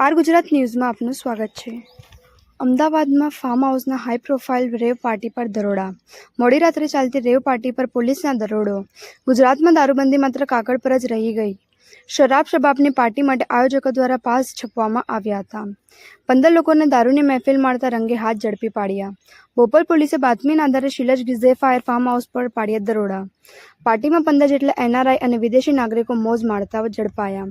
R Gujarat ન્યૂઝમાં આપનું સ્વાગત છે. અમદાવાદમાં ફાર્મ હાઉસના હાઈ પ્રોફાઇલ રેવ પાર્ટી પર દરોડા. મોડી રાત્રે ચાલતી રેવ પાર્ટી પર પોલીસના દરોડો. ગુજરાતમાં દારૂબંધી માત્ર કાગળ પર જ રહી ગઈ. શરાબ શબાબની પાર્ટી માટે આયોજકો દ્વારા પાસ છપવામાં આવ્યા હતા. પંદર લોકોને દારૂની મહેફિલ મારતા રંગે હાથ ઝડપી પાડ્યા. બોપલ પોલીસે બાતમીના આધારે શિલજ ગીઝે ફાયર ફાર્મ હાઉસ પર પાડ્યા દરોડા. પાર્ટીમાં પંદર જેટલા એનઆરઆઈ અને વિદેશી નાગરિકો મોજ મારતા ઝડપાયા.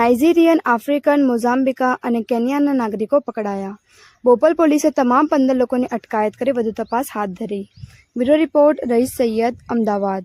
નાઇજીરિયન, આફ્રિકન, મોઝામ્બિકા અને કેન્યાના નાગરિકો પકડાયા. બોપલ પોલીસે તમામ પંદર લોકોની અટકાયત કરી વધુ તપાસ હાથ ધરી. Bureau report Rais Sayed, Ahmedabad.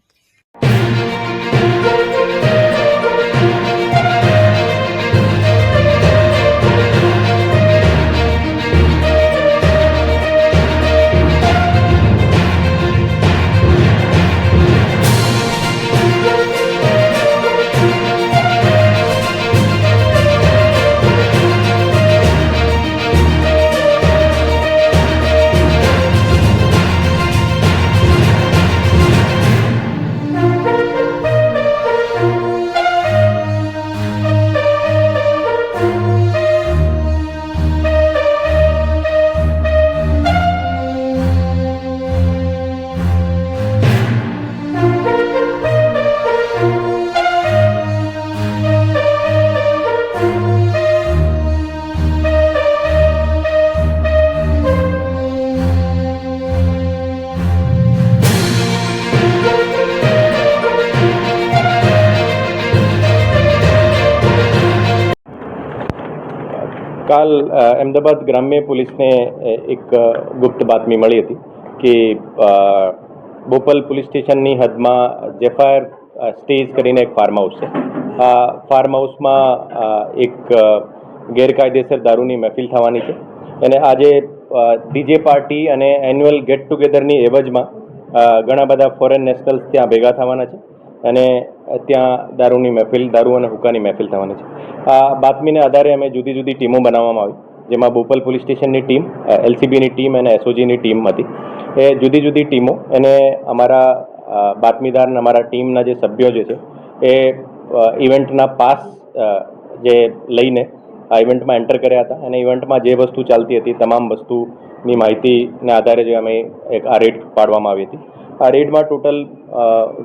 કાલ અમદાવાદ ગ્રામ્ય પોલીસને એક ગુપ્ત બાતમી મળી હતી કે બોપલ પોલીસ સ્ટેશનની હદમાં જેફાયર સ્ટેજ કરીને એક ફાર્મ હાઉસ છે. આ ફાર્મ હાઉસમાં એક ગેરકાયદેસર દારૂની મહેફિલ થવાની છે. અને આજે ડીજે પાર્ટી અને એન્યુઅલ ગેટ ટુગેધરની એવજમાં ઘણા બધા ફોરેન નેશનલ્સ ત્યાં ભેગા થવાના છે. અને ત્યાં દારૂની મહેફિલ, દારૂ અને હુક્કાની મહેફિલ થવાની છે. આ બાતમીને આધારે અમે જુદી જુદી ટીમો બનાવવામાં આવી, જેમાં બોપલ પોલીસ સ્ટેશનની ટીમ એલસીબીની ટીમ અને એસઓજીની ટીમ હતી. એ જુદી જુદી ટીમો, અને અમારા બાતમીદાર અને અમારા ટીમના જે સભ્યો જે છે, એ ઇવેન્ટના પાસ જે લઈને આ ઇવેન્ટમાં એન્ટર કર્યા હતા. અને ઇવેન્ટમાં જે વસ્તુ ચાલતી હતી, તમામ વસ્તુની માહિતીને આધારે જે અમે એક આ રેટ પાડવામાં આવી હતી. આ ટોટલ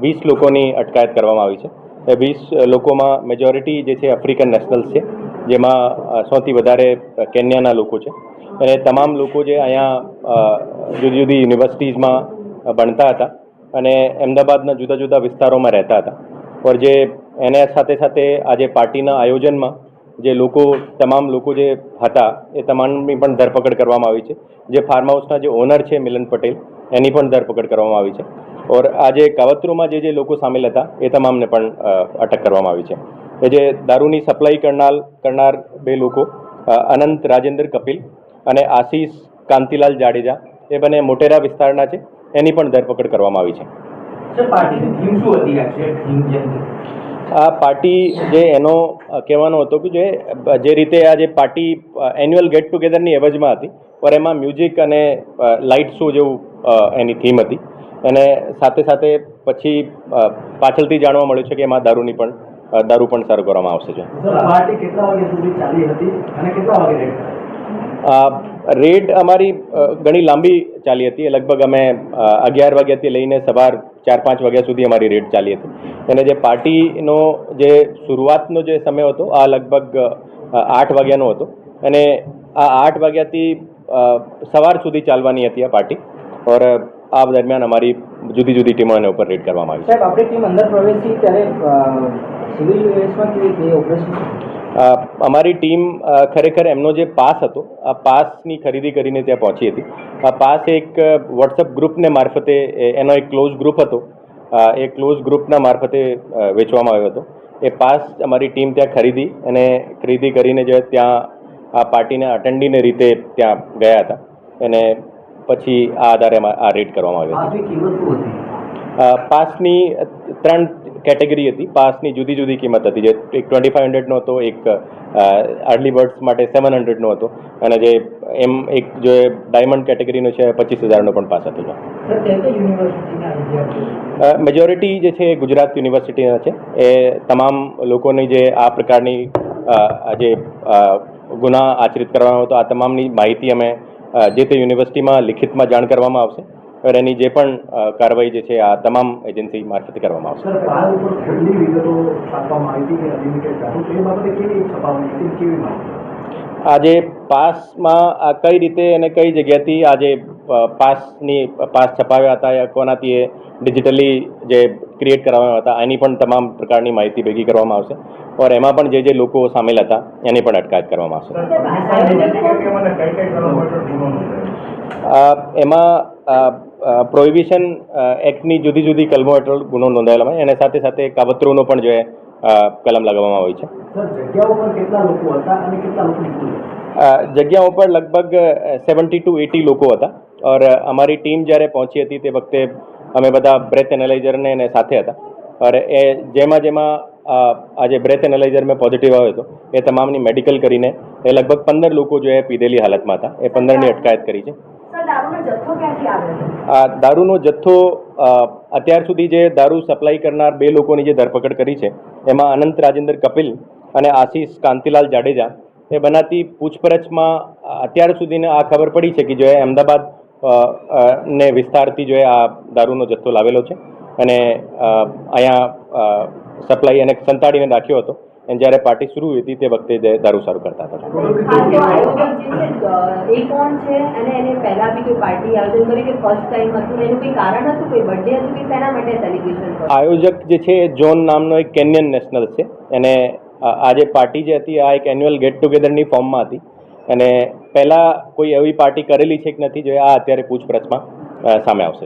વીસ લોકોની અટકાયત કરવામાં આવી છે. એ વીસ લોકોમાં મેજોરિટી જે છે આફ્રિકન નેશનલ્સ છે, જેમાં સૌથી વધારે કેન્યાના લોકો છે. અને તમામ લોકો જે અહીંયા જુદી જુદી યુનિવર્સિટીઝમાં ભણતા હતા અને અમદાવાદના જુદા જુદા વિસ્તારોમાં રહેતા હતા. પર જે એને સાથે સાથે આજે પાર્ટીના આયોજનમાં જે લોકો, તમામ લોકો જે હતા, એ તમામની પણ ધરપકડ કરવામાં આવી છે. જે ફાર્મ હાઉસના જે ઓનર છે મિલન પટેલ એની પણ ધરપકડ કરવામાં આવી છે. ઓર આજે કાવતરૂમાં જે જે લોકો સામેલ હતા એ તમામને પણ અટક કરવામાં આવી છે. એ જે દારૂની સપ્લાય કરનાર કરનાર બે લોકો અનંત રાજેન્દ્ર કપિલ અને આશીષ કાંતિલાલ જાડેજા એ બંને મોટેરા વિસ્તારના છે. એની પણ ધરપકડ કરવામાં આવી છે. આ પાર્ટી જે એનો કહેવાનો હતો કે જે જે રીતે આ જે પાર્ટી એન્યુઅલ ગેટ ટુગેધરની એવજમાં હતી પર એમાં મ્યુઝિક અને લાઇટ શો જેવું એની થીમ હતી. અને સાથે સાથે પછી પાછળથી જાણવા મળ્યું છે કે એમાં દારૂની પણ દારૂ પણ સર્વ કરવામાં આવશે છે. રેડ અમારી ઘણી લાંબી ચાલી હતી. લગભગ અમે અગિયાર વાગ્યાથી લઈને સવાર ચાર પાંચ વાગ્યા સુધી અમારી રેડ ચાલી હતી. અને જે પાર્ટીનો જે શરૂઆતનો જે સમય હતો આ લગભગ આઠ વાગ્યાનો હતો. અને આ આઠ વાગ્યાથી સવાર સુધી ચાલવાની હતી આ પાર્ટી ઓર આ દરમિયાન અમારી જુદી જુદી ટીમો એના ઉપર રેડ કરવામાં આવી છે સાહેબ આપણી ટીમ અંદર પ્રવેશી ત્યારે સિવિલ ડ્રેસમાં કેવી રીતે ઓપરેશન અમારી ટીમ ખરેખર એમનો જે પાસ હતો। આ પાસની ખરીદી કરીને ત્યાં પહોંચી હતી। આ પાસ એક વોટ્સઅપ ગ્રુપને મારફતે એનો એક ક્લોઝ ગ્રુપ હતો। એ ક્લોઝ ગ્રુપના મારફતે વેચવામાં આવ્યો હતો। એ પાસ અમારી ટીમ ત્યાં ખરીદી અને ખરીદી કરીને જે ત્યાં આ પાર્ટીને અટેન્ડીને રીતે ત્યાં ગયા હતા। અને પછી આ આધારે આ રેટ કરવામાં આવી છે પાસની ત્રણ કેટેગરી હતી. પાસની જુદી જુદી કિંમત હતી. જે એક ટ્વેન્ટી ફાઇવ હંડ્રેડનો હતો એક અર્લી બર્ડ્સ માટે સેવન હંડ્રેડનો હતો અને જે એમ એક જે ડાયમંડ કેટેગરીનો છે પચીસ હજારનો પણ પાસ હતો મેજોરિટી જે છે ગુજરાત યુનિવર્સિટીના છે. એ તમામ લોકોની જે આ પ્રકારની જે ગુના આચરિત કરવામાં હતો આ તમામની માહિતી અમે જે તે યુનિવર્સિટીમાં લિખિતમાં જાણ કરવામાં આવશે એની જે પણ કાર્યવાહી જે છે આ તમામ એજન્સી મારફતે કરવામાં આવશે. આજે પાસમાં આ કઈ રીતે અને કઈ જગ્યાથી આજે પાસની પાસ છપાવ્યા હતા યા કોનાથી એ ડિજિટલી જે ક્રિએટ કરવામાં હતા એની પણ તમામ પ્રકારની માહિતી ભેગી કરવામાં આવશે. ઓર એમાં પણ જે જે લોકો સામેલ હતા એની પણ અટકાયત કરવામાં આવશે. એમાં પ્રોહિબિશન એક્ટની જુદી જુદી કલમો હેઠળ ગુનો નોંધાયેલા હોય. અને સાથે સાથે કાવતરૂનો પણ જે કલમ લગાવવામાં આવી છે. જગ્યાઓ ઉપર લગભગ સેવન્ટી ટુ એટી લોકો હતા. ઓર અમારી ટીમ જ્યારે પહોંચી હતી તે વખતે અમે બધા બ્રેથ એનાલાઇઝરને એને સાથે હતા. ઓર એ જેમાં જેમાં આજે આ જે બ્રેથ એનાલાઇઝર મેં પોઝિટિવ આવ્યો હતો એ તમામની મેડિકલ કરીને એ લગભગ પંદર લોકો જો એ પીધેલી હાલતમાં હતા. એ પંદરની અટકાયત કરી છે. આ દારૂનો જથ્થો અત્યાર સુધી જે દારૂ સપ્લાય કરનાર બે લોકોની જે ધરપકડ કરી છે એમાં અનંત રાજેન્દ્ર કપિલ અને આશીષ કાંતિલાલ જાડેજા એ બનાતી પૂછપરછમાં અત્યાર સુધીને આ ખબર પડી છે કે જો એ અમદાવાદ ને વિસ્તારથી જો આ દારૂનો જથ્થો લાવેલો છે અને અહીંયા સપ્લાય એને સંતાડીને રાખ્યો હતો અને જ્યારે પાર્ટી શરૂ હતી તે વખતે દારૂ સારું કરતા હતા. આયોજક જે છે એ જોન નામનો એક કેન્યન નેશનલ છે. અને આ આ જે પાર્ટી જે હતી આ એક એન્યુઅલ ગેટ ટુગેધરની ફોર્મમાં હતી. અને પહેલાં કોઈ એવી પાર્ટી કરેલી છે કે નથી જે આ અત્યારે પૂછપરછમાં સામે આવશે.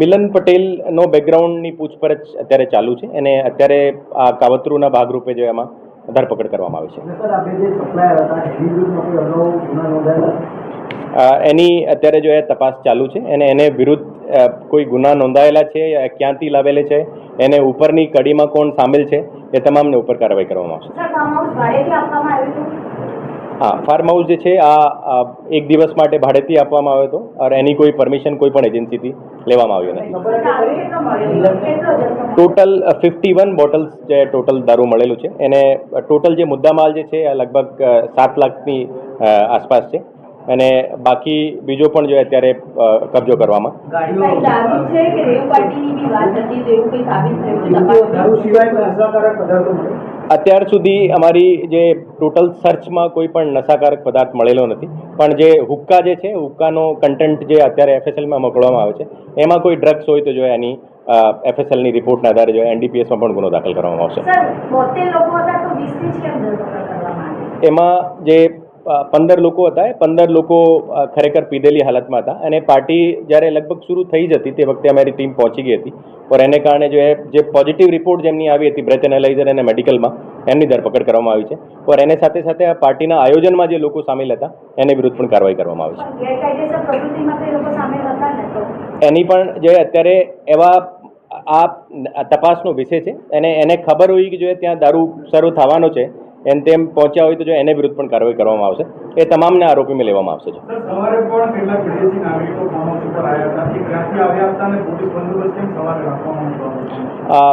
મિલન પટેલનો બેકગ્રાઉન્ડની પૂછપરછ અત્યારે ચાલુ છે અને અત્યારે આ કાવતરૂના ભાગરૂપે જો એમાં ધરપકડ કરવામાં આવી છે. એની અત્યારે જો એ તપાસ ચાલુ છે અને એને વિરુદ્ધ કોઈ ગુના નોંધાયેલા છે ક્યાંથી લાવેલે છે એને ઉપરની કડીમાં કોણ સામેલ છે એ તમામને ઉપર કાર્યવાહી કરવામાં આવશે. હા ફાર્મ હાઉસ જે છે આ એક દિવસ માટે ભાડેથી આપવામાં આવ્યો હતો અને એની કોઈ પરમિશન કોઈ પણ એજન્સીથી લેવામાં આવ્યું નથી. ટોટલ ફિફ્ટી વન બોટલ્સ જે ટોટલ દારૂ મળેલું છે. એને ટોટલ જે મુદ્દામાલ જે છે આ લગભગ સાત લાખની આસપાસ છે. અને બાકી બીજો પણ જો અત્યારે કબજો કરવામાં. અત્યાર સુધી અમારી જે ટોટલ સર્ચમાં કોઈ પણ નશાકારક પદાર્થ મળેલો નથી. પણ જે હુક્કા જે છે હુક્કાનો કન્ટેન્ટ જે અત્યારે એફએસએલમાં મોકલવામાં આવે છે એમાં કોઈ ડ્રગ્સ હોય તો જો એની એફએસએલની રિપોર્ટના આધારે જો એનડીપીએસમાં પણ ગુનો દાખલ કરવામાં આવશે. એમાં જે પંદર લોકો હતા. એ પંદર લોકો ખરેખર પીધેલી હાલતમાં હતા. અને પાર્ટી જ્યારે લગભગ શરૂ થઈ જ હતી તે વખતે અમારી ટીમ પહોંચી ગઈ હતી. પર એને કારણે જો જે પોઝિટિવ રિપોર્ટ જેમની આવી હતી બ્રેથ એનાલાઇઝર અને મેડિકલમાં એમની ધરપકડ કરવામાં આવી છે. પર એને સાથે સાથે આ પાર્ટીના આયોજનમાં જે લોકો સામેલ હતા એને વિરુદ્ધ પણ કાર્યવાહી કરવામાં આવી છે. એની પણ જે અત્યારે એવા આ તપાસનો વિષય છે. અને એને ખબર હોય કે જો ત્યાં દારૂ શરૂ થવાનો છે એમ તેમ પહોંચ્યા હોય તો જો એને વિરુદ્ધ પણ કાર્યવાહી કરવામાં આવશે. એ તમામને આરોપીમાં લેવામાં આવશે સર સવારે પણ કેટલાક વિદેશી નાગરિકો ફાર્મ હાઉસ ઉપર આવ્યા હતા. એ ક્યાંથી આવ્યા હતા અને પોલીસ બંદોબસ્ત કેમ સવારે રાખવામાં આવ્યો આ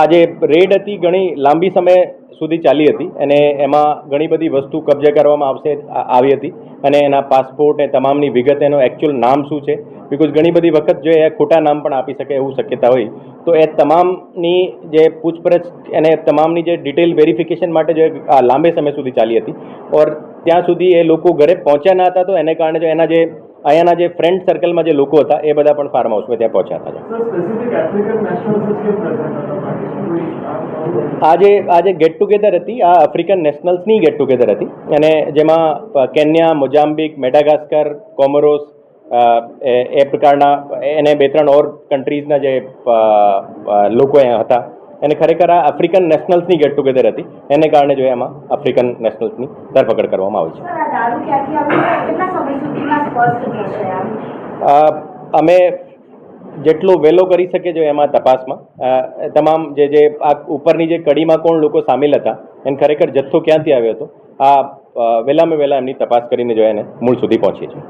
આ જે રેડ હતી ઘણી લાંબી સમય સુધી ચાલી હતી અને એમાં ઘણી બધી વસ્તુ કબજે કરવામાં આવશે આવી હતી. અને એના પાસપોર્ટ એ તમામની વિગત એનો એકચ્યુઅલ નામ શું છે બિકોઝ ઘણી બધી વખત જો એ ખોટા નામ પણ આપી શકે એવું શક્યતા હોય તો એ તમામની જે પૂછપરછ અને તમામની જે ડિટેલ વેરિફિકેશન માટે જો આ લાંબે સમય સુધી ચાલી હતી ઓર ત્યાં સુધી એ લોકો ઘરે પહોંચ્યા ન હતા તો એને કારણે જો એના જે અહીંયાના જે ફ્રેન્ડ સર્કલમાં જે લોકો હતા એ બધા પણ ફાર્મ હાઉસમાં ત્યાં પહોંચ્યા હતા. આજે આજે ગેટ ટુગેધર હતી? આ આફ્રિકન નેશનલ્સની ગેટ ટુગેધર હતી અને જેમાં કેન્યા મોજામ્બિક મેડાગાસ્કર કોમોરોસ એ એ પ્રકારના એને બે ત્રણ ઓર કન્ટ્રીઝના જે લોકો અહીંયા હતા એને ખરેખર આ આફ્રિકન નેશનલ્સની ગેટ ટુગેધર હતી. એને કારણે જો એમાં આફ્રિકન નેશનલ્સની ધરપકડ કરવામાં આવી છે. અમે જેટલો વહેલો કરી શકે જો એમાં તપાસમાં. તમામ જે જે આ ઉપરની જે કડીમાં કોણ લોકો સામેલ હતા એને ખરેખર જથ્થો ક્યાંથી આવ્યો હતો? આ વહેલામાં વહેલા એમની તપાસ કરીને જો એને મૂળ સુધી પહોંચીએ છીએ.